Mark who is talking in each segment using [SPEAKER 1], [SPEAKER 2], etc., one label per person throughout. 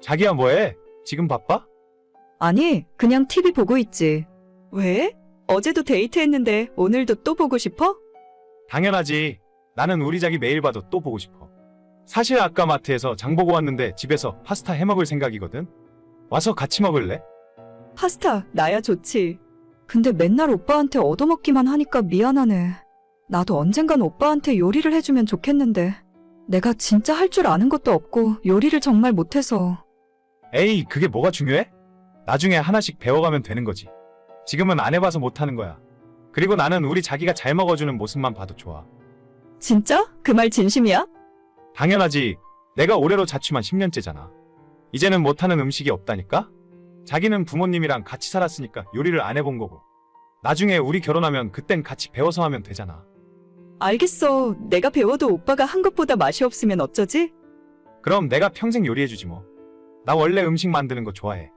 [SPEAKER 1] 자기야 뭐해? 지금 바빠?
[SPEAKER 2] 아니, 그냥 TV 보고 있지. 왜? 어제도 데이트했는데 오늘도 또 보고 싶어?
[SPEAKER 1] 당연하지. 나는 우리 자기 매일 봐도 또 보고 싶어. 사실 아까 마트에서 장 보고 왔는데 집에서 파스타 해 먹을 생각이거든. 와서 같이 먹을래?
[SPEAKER 2] 파스타, 나야 좋지. 근데 맨날 오빠한테 얻어먹기만 하니까 미안하네. 나도 언젠간 오빠한테 요리를 해주면 좋겠는데. 내가 진짜 할 줄 아는 것도 없고 요리를 정말 못해서.
[SPEAKER 1] 에이, 그게 뭐가 중요해? 나중에 하나씩 배워가면 되는 거지. 지금은 안 해봐서 못하는 거야. 그리고 나는 우리 자기가 잘 먹어주는 모습만 봐도 좋아.
[SPEAKER 2] 진짜? 그 말 진심이야?
[SPEAKER 1] 당연하지. 내가 올해로 자취만 10년째잖아. 이제는 못하는 음식이 없다니까? 자기는 부모님이랑 같이 살았으니까 요리를 안 해본 거고. 나중에 우리 결혼하면 그땐 같이 배워서 하면 되잖아.
[SPEAKER 2] 알겠어. 내가 배워도 오빠가 한 것보다 맛이 없으면 어쩌지?
[SPEAKER 1] 그럼 내가 평생 요리해주지 뭐. 나 원래 음식 만드는 거 좋아해.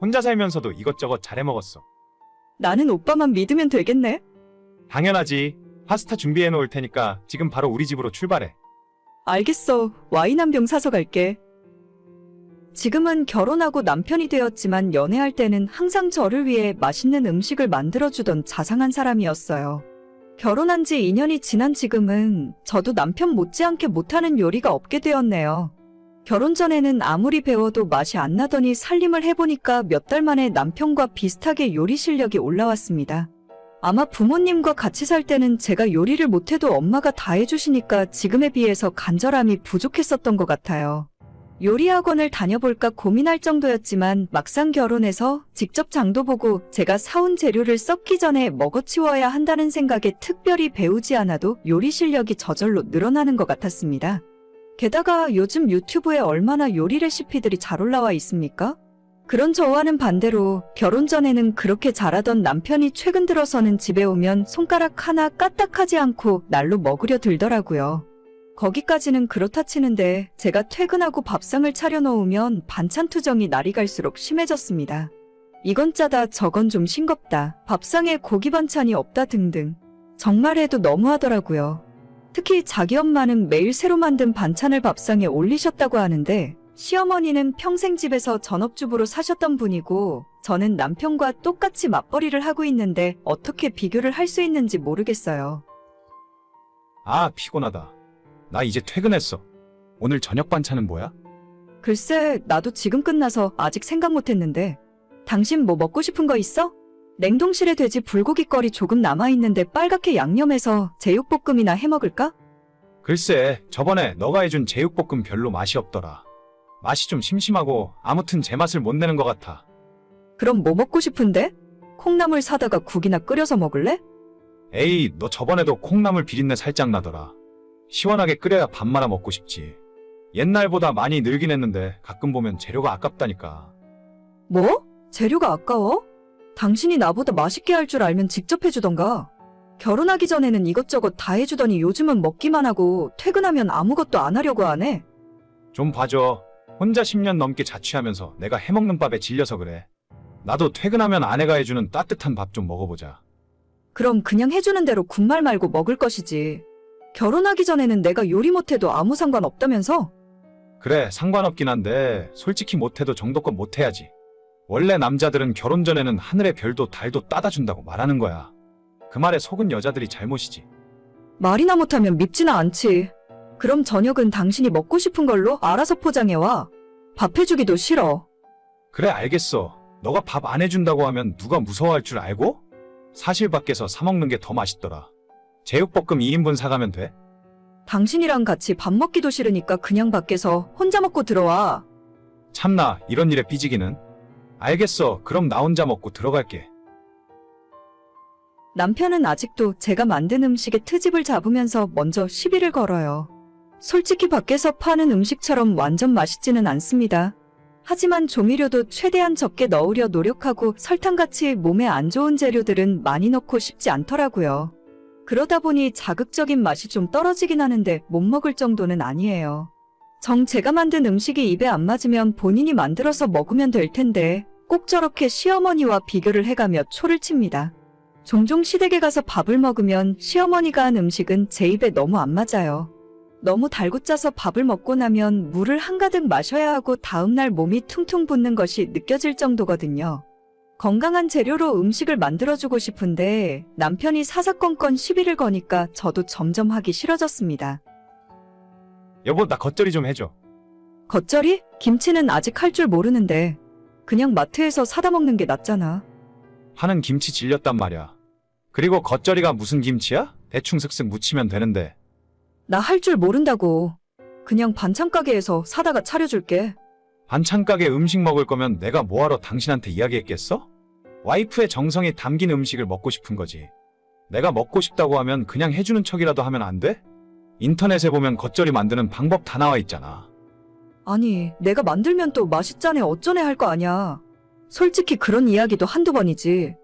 [SPEAKER 1] 혼자 살면서도 이것저것 잘해 먹었어.
[SPEAKER 2] 나는 오빠만 믿으면 되겠네.
[SPEAKER 1] 당연하지. 파스타 준비해 놓을 테니까 지금 바로 우리 집으로 출발해.
[SPEAKER 2] 알겠어. 와인 한 병 사서 갈게. 지금은 결혼하고 남편이 되었지만 연애할 때는 항상 저를 위해 맛있는 음식을 만들어주던 자상한 사람이었어요. 결혼한 지 2년이 지난 지금은 저도 남편 못지않게 못하는 요리가 없게 되었네요. 결혼 전에는 아무리 배워도 맛이 안 나더니 살림을 해보니까 몇 달 만에 남편과 비슷하게 요리 실력이 올라왔습니다. 아마 부모님과 같이 살 때는 제가 요리를 못해도 엄마가 다 해주시니까 지금에 비해서 간절함이 부족했었던 것 같아요. 요리 학원을 다녀볼까 고민할 정도였지만 막상 결혼해서 직접 장도 보고 제가 사온 재료를 썩기 전에 먹어치워야 한다는 생각에 특별히 배우지 않아도 요리 실력이 저절로 늘어나는 것 같았습니다. 게다가 요즘 유튜브에 얼마나 요리 레시피들이 잘 올라와 있습니까? 그런 저와는 반대로 결혼 전에는 그렇게 잘하던 남편이 최근 들어서는 집에 오면 손가락 하나 까딱하지 않고 날로 먹으려 들더라고요. 거기까지는 그렇다 치는데 제가 퇴근하고 밥상을 차려놓으면 반찬 투정이 날이 갈수록 심해졌습니다. 이건 짜다 저건 좀 싱겁다. 밥상에 고기 반찬이 없다 등등. 정말 해도 너무하더라고요. 특히 자기 엄마는 매일 새로 만든 반찬을 밥상에 올리셨다고 하는데 시어머니는 평생 집에서 전업주부로 사셨던 분이고 저는 남편과 똑같이 맞벌이를 하고 있는데 어떻게 비교를 할 수 있는지 모르겠어요.
[SPEAKER 1] 아, 피곤하다. 나 이제 퇴근했어. 오늘 저녁 반찬은 뭐야?
[SPEAKER 2] 글쎄, 나도 지금 끝나서 아직 생각 못 했는데. 당신 뭐 먹고 싶은 거 있어? 냉동실에 돼지 불고기 거리 조금 남아있는데 빨갛게 양념해서 제육볶음이나 해 먹을까?
[SPEAKER 1] 글쎄, 저번에 너가 해준 제육볶음 별로 맛이 없더라. 맛이 좀 심심하고 아무튼 제 맛을 못 내는 것 같아.
[SPEAKER 2] 그럼 뭐 먹고 싶은데? 콩나물 사다가 국이나 끓여서 먹을래?
[SPEAKER 1] 에이, 너 저번에도 콩나물 비린내 살짝 나더라. 시원하게 끓여야 밥 말아 먹고 싶지. 옛날보다 많이 늘긴 했는데 가끔 보면 재료가 아깝다니까.
[SPEAKER 2] 뭐? 재료가 아까워? 당신이 나보다 맛있게 할 줄 알면 직접 해주던가. 결혼하기 전에는 이것저것 다 해주더니 요즘은 먹기만 하고 퇴근하면 아무것도 안 하려고 하네.
[SPEAKER 1] 좀 봐줘. 혼자 10년 넘게 자취하면서 내가 해먹는 밥에 질려서 그래. 나도 퇴근하면 아내가 해주는 따뜻한 밥 좀 먹어보자.
[SPEAKER 2] 그럼 그냥 해주는 대로 군말 말고 먹을 것이지. 결혼하기 전에는 내가 요리 못해도 아무 상관 없다면서?
[SPEAKER 1] 그래, 상관없긴 한데 솔직히 못해도 정도껏 못해야지. 원래 남자들은 결혼 전에는 하늘의 별도 달도 따다 준다고 말하는 거야. 그 말에 속은 여자들이 잘못이지.
[SPEAKER 2] 말이나 못하면 밉지나 않지. 그럼 저녁은 당신이 먹고 싶은 걸로 알아서 포장해와. 밥 해주기도 싫어.
[SPEAKER 1] 그래, 알겠어. 너가 밥 안 해준다고 하면 누가 무서워할 줄 알고? 사실 밖에서 사 먹는 게 더 맛있더라. 제육볶음 2인분 사가면 돼?
[SPEAKER 2] 당신이랑 같이 밥 먹기도 싫으니까 그냥 밖에서 혼자 먹고 들어와.
[SPEAKER 1] 참나, 이런 일에 삐지기는. 알겠어. 그럼 나 혼자 먹고 들어갈게.
[SPEAKER 2] 남편은 아직도 제가 만든 음식에 트집을 잡으면서 먼저 시비를 걸어요. 솔직히 밖에서 파는 음식처럼 완전 맛있지는 않습니다. 하지만 조미료도 최대한 적게 넣으려 노력하고 설탕같이 몸에 안 좋은 재료들은 많이 넣고 싶지 않더라고요. 그러다 보니 자극적인 맛이 좀 떨어지긴 하는데 못 먹을 정도는 아니에요. 정 제가 만든 음식이 입에 안 맞으면 본인이 만들어서 먹으면 될 텐데 꼭 저렇게 시어머니와 비교를 해가며 초를 칩니다. 종종 시댁에 가서 밥을 먹으면 시어머니가 한 음식은 제 입에 너무 안 맞아요. 너무 달고 짜서 밥을 먹고 나면 물을 한가득 마셔야 하고 다음날 몸이 퉁퉁 붓는 것이 느껴질 정도거든요. 건강한 재료로 음식을 만들어주고 싶은데 남편이 사사건건 시비를 거니까 저도 점점 하기 싫어졌습니다.
[SPEAKER 1] 여보, 나 겉절이 좀 해줘.
[SPEAKER 2] 겉절이? 김치는 아직 할 줄 모르는데 그냥 마트에서 사다 먹는 게 낫잖아.
[SPEAKER 1] 하는 김치 질렸단 말이야. 그리고 겉절이가 무슨 김치야? 대충 슥슥 무치면 되는데.
[SPEAKER 2] 나 할 줄 모른다고. 그냥 반찬 가게에서 사다가 차려줄게.
[SPEAKER 1] 반찬 가게 음식 먹을 거면 내가 뭐하러 당신한테 이야기했겠어? 와이프의 정성이 담긴 음식을 먹고 싶은 거지. 내가 먹고 싶다고 하면 그냥 해주는 척이라도 하면 안 돼? 인터넷에 보면 겉절이 만드는 방법 다 나와 있잖아.
[SPEAKER 2] 아니, 내가 만들면 또 맛있자네 어쩌네 할 거 아니야. 솔직히 그런 이야기도 한두 번이지.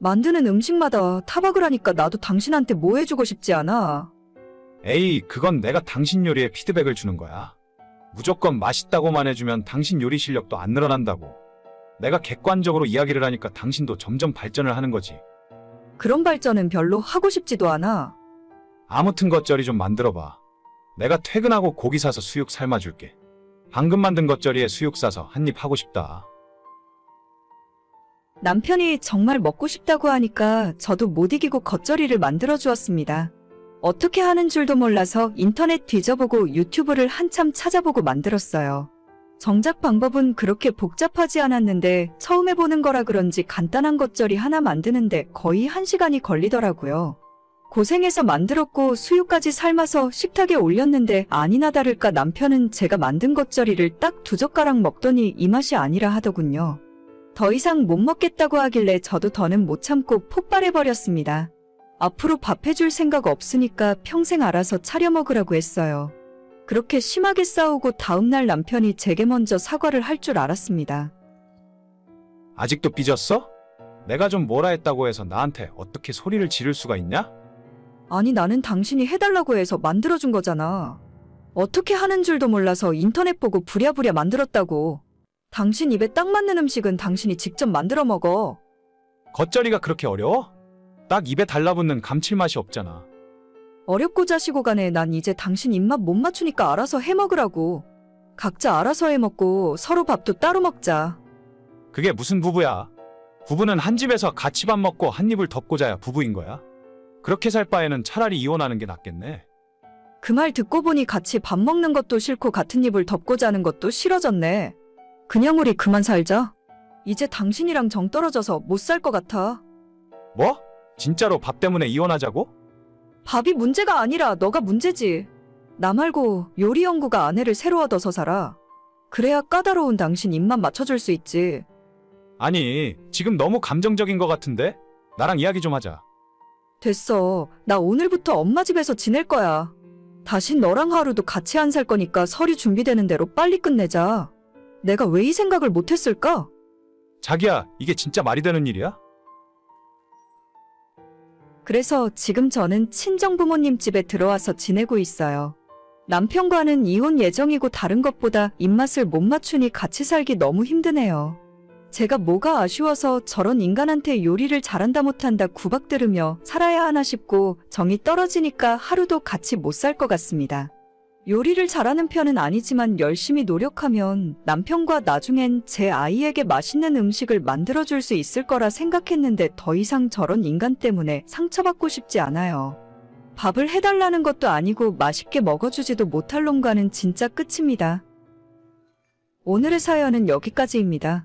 [SPEAKER 2] 만드는 음식마다 타박을 하니까 나도 당신한테 뭐 해주고 싶지 않아.
[SPEAKER 1] 에이, 그건 내가 당신 요리에 피드백을 주는 거야. 무조건 맛있다고만 해주면 당신 요리 실력도 안 늘어난다고. 내가 객관적으로 이야기를 하니까 당신도 점점 발전을 하는 거지.
[SPEAKER 2] 그런 발전은 별로 하고 싶지도 않아.
[SPEAKER 1] 아무튼 겉절이 좀 만들어봐. 내가 퇴근하고 고기 사서 수육 삶아줄게. 방금 만든 겉절이에 수육 싸서 한입 하고 싶다.
[SPEAKER 2] 남편이 정말 먹고 싶다고 하니까 저도 못 이기고 겉절이를 만들어 주었습니다. 어떻게 하는 줄도 몰라서 인터넷 뒤져보고 유튜브를 한참 찾아보고 만들었어요. 정작 방법은 그렇게 복잡하지 않았는데 처음 해보는 거라 그런지 간단한 겉절이 하나 만드는데 거의 한 시간이 걸리더라고요. 고생해서 만들었고 수육까지 삶아서 식탁에 올렸는데 아니나 다를까 남편은 제가 만든 겉절이를 딱 두 젓가락 먹더니 이 맛이 아니라 하더군요. 더 이상 못 먹겠다고 하길래 저도 더는 못 참고 폭발해버렸습니다. 앞으로 밥 해줄 생각 없으니까 평생 알아서 차려 먹으라고 했어요. 그렇게 심하게 싸우고 다음날 남편이 제게 먼저 사과를 할 줄 알았습니다.
[SPEAKER 1] 아직도 삐졌어? 내가 좀 뭐라 했다고 해서 나한테 어떻게 소리를 지를 수가 있냐?
[SPEAKER 2] 아니 나는 당신이 해달라고 해서 만들어준 거잖아. 어떻게 하는 줄도 몰라서 인터넷 보고 부랴부랴 만들었다고. 당신 입에 딱 맞는 음식은 당신이 직접 만들어 먹어.
[SPEAKER 1] 겉절이가 그렇게 어려워? 딱 입에 달라붙는 감칠맛이 없잖아.
[SPEAKER 2] 어렵고 자시고 간에 난 이제 당신 입맛 못 맞추니까 알아서 해 먹으라고. 각자 알아서 해 먹고 서로 밥도 따로 먹자.
[SPEAKER 1] 그게 무슨 부부야? 부부는 한 집에서 같이 밥 먹고 한 입을 덮고 자야 부부인 거야? 그렇게 살 바에는 차라리 이혼하는 게 낫겠네.
[SPEAKER 2] 그 말 듣고 보니 같이 밥 먹는 것도 싫고 같은 입을 덮고 자는 것도 싫어졌네. 그냥 우리 그만 살자. 이제 당신이랑 정 떨어져서 못 살 것 같아.
[SPEAKER 1] 뭐? 진짜로 밥 때문에 이혼하자고?
[SPEAKER 2] 밥이 문제가 아니라 너가 문제지. 나 말고 요리 연구가 아내를 새로 얻어서 살아. 그래야 까다로운 당신 입만 맞춰줄 수 있지.
[SPEAKER 1] 아니, 지금 너무 감정적인 것 같은데? 나랑 이야기 좀 하자.
[SPEAKER 2] 됐어. 나 오늘부터 엄마 집에서 지낼 거야. 다신 너랑 하루도 같이 안 살 거니까 서류 준비되는 대로 빨리 끝내자. 내가 왜 이 생각을 못했을까?
[SPEAKER 1] 자기야, 이게 진짜 말이 되는 일이야?
[SPEAKER 2] 그래서 지금 저는 친정 부모님 집에 들어와서 지내고 있어요. 남편과는 이혼 예정이고 다른 것보다 입맛을 못 맞추니 같이 살기 너무 힘드네요. 제가 뭐가 아쉬워서 저런 인간한테 요리를 잘한다 못한다 구박 들으며 살아야 하나 싶고 정이 떨어지니까 하루도 같이 못 살 것 같습니다. 요리를 잘하는 편은 아니지만 열심히 노력하면 남편과 나중엔 제 아이에게 맛있는 음식을 만들어줄 수 있을 거라 생각했는데 더 이상 저런 인간 때문에 상처받고 싶지 않아요. 밥을 해달라는 것도 아니고 맛있게 먹어주지도 못할 놈과는 진짜 끝입니다. 오늘의 사연은 여기까지입니다.